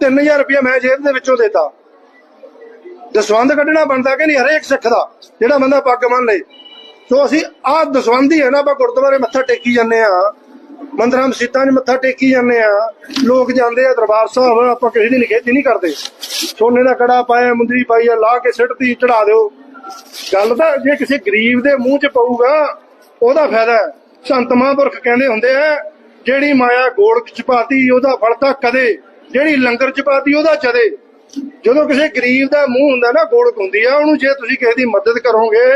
3000 ਰੁਪਇਆ ਮੈਂ ਜੇਬ ਦੇ ਵਿੱਚੋਂ ਦੇਤਾ। ਦਸਵੰਦ ਕੱਢਣਾ ਬਣਦਾ ਕਿ ਨਹੀਂ ਹਰੇਕ ਸਿੱਖ ਦਾ, ਜਿਹੜਾ ਬੰਦਾ ਪੱਗ ਮੰਨ ਲੇ। ਸੋ ਅਸੀਂ ਆਹ ਦਸਵੰਦੀ ਹੈ ਨਾ, ਆਪਾਂ ਗੁਰਦੁਆਰੇ ਮੱਥਾ ਟੇਕੀ ਜਾਂਦੇ ਆ ਮੰਦਰਾਂ, ਮਸਜਿਦਾਂ 'ਚ ਮੱਥਾ ਟੇਕੀ ਜਾਂਦੇ ਆ ਲੋਕ ਜਾਂਦੇ ਆ ਦਰਬਾਰ ਸਾਹਿਬ, ਆਪਾਂ ਕਿਸੇ ਦੀ ਨਿਖੇਧੀ ਨਹੀਂ ਕਰਦੇ। ਸੋਨੇ ਦਾ ਕੜਾ ਪਾਇਆ, ਮੁੰਦਰੀ ਪਾਈ ਆ, ਲਾ ਕੇ ਸਿੱਟਤੀ ਚੜਾ ਦਿਓ। ਗੱਲ ਤਾਂ ਜੇ ਕਿਸੇ ਗਰੀਬ ਦੇ ਮੂੰਹ 'ਚ ਪਊਗਾ, ਉਹਦਾ ਫਾਇਦਾ ਸੰਤ ਮਹਾਂਪੁਰਖ ਕਹਿੰਦੇ ਹੁੰਦੇ ਆ, ਜਿਹੜੀ ਮਾਇਆ ਗੋਲਕ ਚ ਪਾਤੀ, ਉਹਦਾ ਫਲ ਤਾਂ ਕਦੇ ਜਿਹੜੀ ਲੰਗਰ ਚ ਪਾਤੀ ਉਹਦਾ ਚਦੇ। ਜਦੋਂ ਕਿਸੇ ਗਰੀਬ ਦਾ ਮੂੰਹ ਹੁੰਦਾ ਨਾ ਗੋਲਕ ਹੁੰਦੀ ਆ, ਉਹਨੂੰ ਜੇ ਤੁਸੀਂ ਕਿਸੇ ਦੀ ਮਦਦ ਕਰੋਗੇ,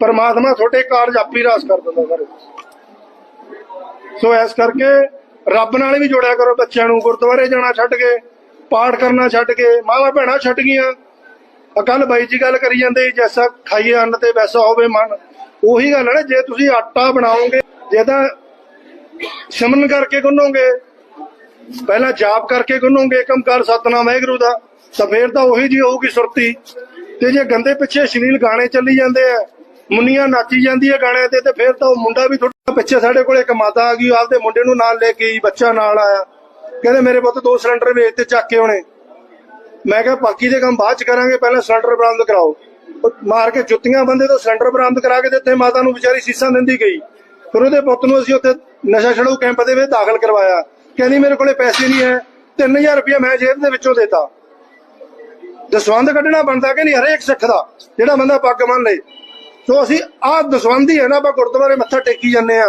ਪਰਮਾਤਮਾ ਤੁਹਾਡੇ ਕਾਰਜ ਆਪੀ ਰਾਸ ਕਰ ਦਿੰਦਾ ਸਾਰੇ। ਸੋ ਇਸ ਕਰਕੇ ਰੱਬ ਨਾਲ ਵੀ ਜੋੜਿਆ ਕਰੋ ਬੱਚਿਆਂ ਨੂੰ, ਗੁਰਦੁਆਰੇ ਜਾਣਾ ਛੱਡ ਕੇ, ਪਾਠ ਕਰਨਾ ਛੱਡ ਕੇ, ਮਾਵਾ ਭੈਣਾਂ ਛੱਡ ਗਈਆਂ। ਕੱਲ ਬਾਈ ਜੀ ਗੱਲ ਕਰੀ ਜਾਂਦੇ, ਜੈਸਾ ਖਾਈਏ ਅੰਨ ਤੇ ਵੈਸਾ ਹੋਵੇ ਮਨ। ਉਹੀ ਗੱਲ ਹੈ ਨਾ, ਜੇ ਤੁਸੀਂ ਆਟਾ ਬਣਾਓਗੇ, ਜੇ ਤਾਂ ਸਿਮਰਨ ਕਰਕੇ ਗੁੰਨੋਗੇ ਪਹਿਲਾਂ ਜਾਪ ਕਰਕੇ ਗੁੰਨੂਗੇ, ਏਕਮ ਸਤਨਾਮ, ਵਾਹਿਗੁਰੂ ਦਾ। ਤਾਂ ਫੇਰ ਤਾਂ ਉਹੀ ਜੀ ਹੋਊਗੀ ਸੁਰਤੀ। ਤੇ ਜੇ ਗੰਦੇ ਪਿੱਛੇ ਸ਼ਲੀਲ ਗਾਣੇ ਚੱਲੀ ਜਾਂਦੇ ਆ, ਮੁੰਨੀਆਂ ਨਾਚੀ ਜਾਂਦੀ ਹੈ ਗਾਣਿਆਂ ਤੇ ਤੇ ਫੇਰ ਤਾਂ ਉਹ ਮੁੰਡਾ ਵੀ ਥੋੜਾ ਪਿੱਛੇ ਸਾਡੇ ਕੋਲ ਇੱਕ ਮਾਤਾ ਆ ਗਈ, ਉਹ ਆਪਦੇ ਮੁੰਡੇ ਨੂੰ ਨਾਲ ਲੈ ਕੇ ਬੱਚਾ ਨਾਲ ਆਇਆ। ਕਹਿੰਦੇ ਮੇਰੇ ਪੁੱਤ ਦੋ ਸਿਲੰਡਰ ਵੇਚ ਤੇ ਚੱਕ ਕੇ ਉਹਨੇ ਮੈਂ ਕਿਹਾ, ਬਾਕੀ ਦੇ ਕੰਮ ਬਾਅਦ ਚ ਕਰਾਂਗੇ, ਪਹਿਲਾਂ ਸਿਲੰਡਰ ਬਰਾਮਦ ਕਰਾਓ। ਮਾਰ ਕੇ ਜੁੱਤੀਆਂ ਬੰਦੇ ਤੋਂ ਸਿਲੰਡਰ ਬਰਾਮਦ ਕਰਾ ਕੇ ਦਿੱਤੇ, ਮਾਤਾ ਨੂੰ ਵਿਚਾਰੀ ਸੀਸਾਂ ਦਿੰਦੀ ਗਈ। ਫਿਰ ਉਹਦੇ ਪੁੱਤ ਨੂੰ ਅਸੀਂ ਉੱਥੇ ਨਸ਼ਾ ਛਡਾਊ ਕੈਂਪ ਦੇ ਵਿੱਚ ਦਾਖਲ ਕਰਵਾਇਆ। ਕਹਿੰਦੀ ਮੇਰੇ ਕੋਲੇ ਪੈਸੇ ਨਹੀਂ ਹੈ। 3000 ਰੁਪਇਆ ਮੈਂ ਜੇਬ ਦੇ ਵਿੱਚੋਂ ਦੇਤਾ। ਦਸਵੰਦ ਕੱਢਣਾ ਬਣਦਾ ਕਿ ਨਹੀਂ, ਹਰੇਕ ਸਿੱਖ ਦਾ, ਜਿਹੜਾ ਬੰਦਾ ਪੱਗ ਮੰਨ ਲੇ। ਸੋ ਅਸੀਂ ਆਹ ਦਸਵੰਦੀ ਹੈ ਨਾ, ਆਪਾਂ ਗੁਰਦੁਆਰੇ ਮੱਥਾ ਟੇਕੀ ਜਾਂਦੇ ਆ